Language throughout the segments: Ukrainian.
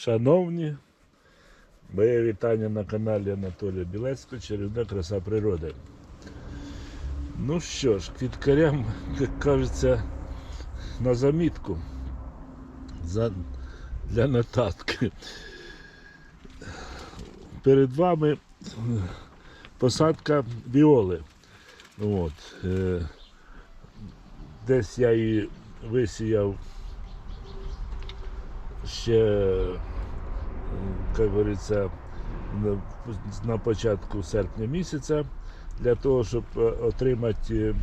Шановні, моє вітання на каналі Анатолія Білецького Чарівна краса природи. Ну що ж, квіткарям, як кажеться, на замітку за, для нотатки. Перед вами посадка біоли. От, е, десь я її висіяв ще, як говориться, на, початку серпня місяця для того, щоб е, отримати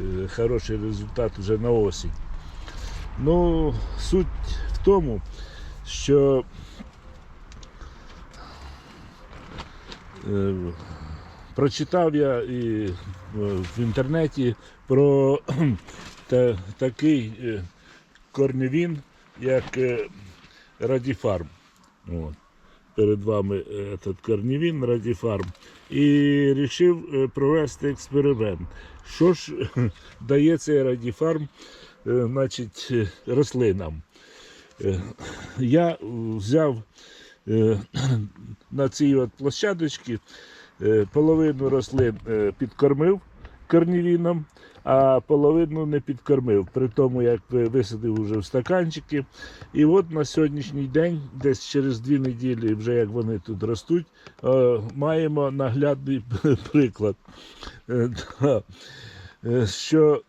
е, хороший результат вже на осінь. Ну, суть в тому, що е, прочитав я і в інтернеті про такий корневін, як е, Радіфарм. От. Перед вами е, этот корневін Радіфарм. І вирішив провести експеримент. Що ж дає цей Радіфарм е, значить, е, рослинам? Е, Я взяв е, на цій от площадочці е, половину рослин е, підкормив корневіном, а половину не підкормив, при тому як висадив уже в стаканчики. І от на сьогоднішній день, десь через дві неділі, вже як вони тут ростуть, е, маємо наглядний приклад. Е. Е, Що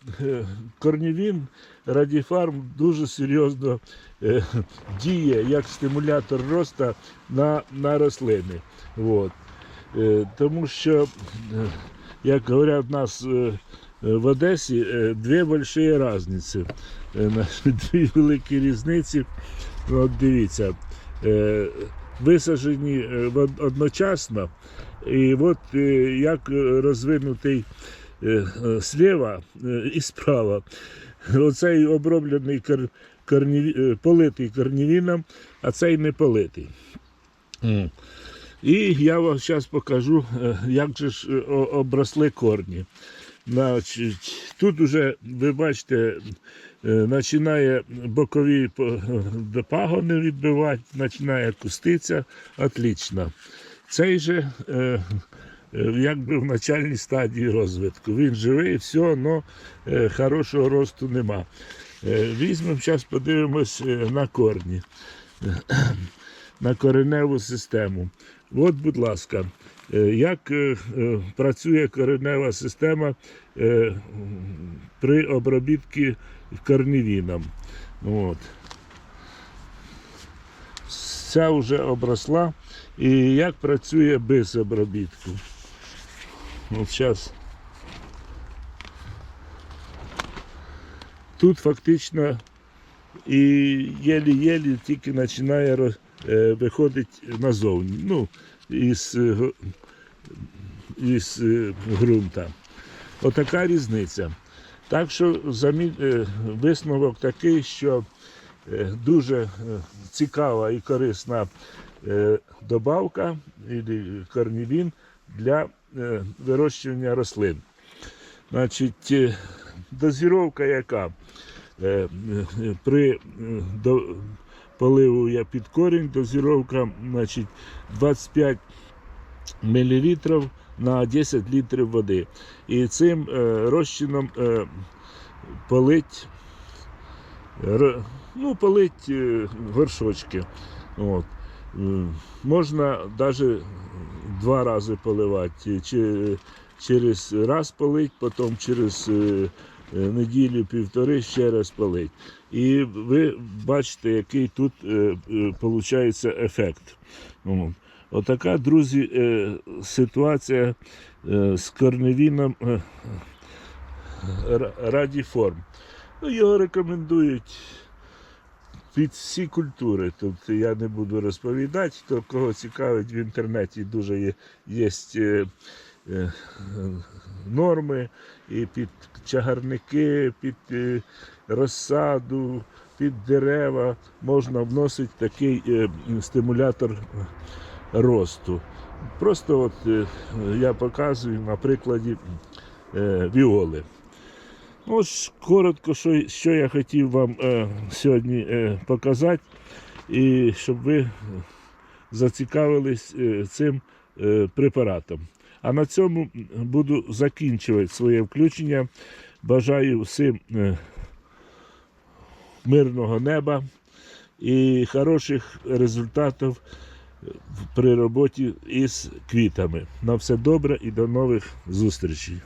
корнівін Радіфарм дуже серйозно діє як стимулятор росту на, на рослини. От. Тому що, як говорять в нас е, е, в Одесі, е, дві великі різниці. Дві великі різниці. От дивіться, висаджені одночасно, і от як розвинутий зліва е, і справа. Оцей оброблений кор, корніві, е, политий корнівіном, а цей не политий. І я вам зараз покажу, е, як же ж е, обросли корні. Значить, тут уже, ви бачите, починає бокові е, пагони відбивати, починає кустиця, отлично. Цей же якби в начальній стадії розвитку. Він живий, все, але хорошого росту нема. Візьмемо, зараз подивимось на корні, на кореневу систему. От, будь ласка, е, як е, е, працює коренева система при обробітці корневіном. От. Ця вже обросла. І як працює без обробітку. От зараз. Тут фактично і єлі-єлі тільки починає ро- е, виходити назовні. Ну, із, е, із е, ґрунта. Отака різниця. Так що висновок такий, що дуже цікава і корисна добавка і корнівін для вирощування рослин. Значить, дозіровка яка? При поливу я під корінь, дозіровка значить, 25 мл на 10 літрів води. І цим е, розчином е, полить, ну, полить е, горшочки. От. Можна навіть два рази поливати. Чи, через раз полить, потім через е, е, неділю-півтори ще раз полить. І ви бачите, який тут виходить ефект. Отака, друзі, е, ситуація е, з корневіном е, радіформ. Ну, його рекомендують під всі культури. Тобто я не буду розповідати, хто кого цікавить в інтернеті дуже є, є е, е, норми і під чагарники, під е, розсаду, під дерева можна вносити такий е, стимулятор росту. Просто от е, я показую на прикладі е, віоли. Ну, Ось коротко, що, що я хотів вам е, сьогодні е, показати. і щоб ви зацікавились е, цим е, препаратом. А на цьому буду закінчувати своє включення. Бажаю всім е, мирного неба і хороших результатів при роботі із квітами. На все добре і до нових зустрічей.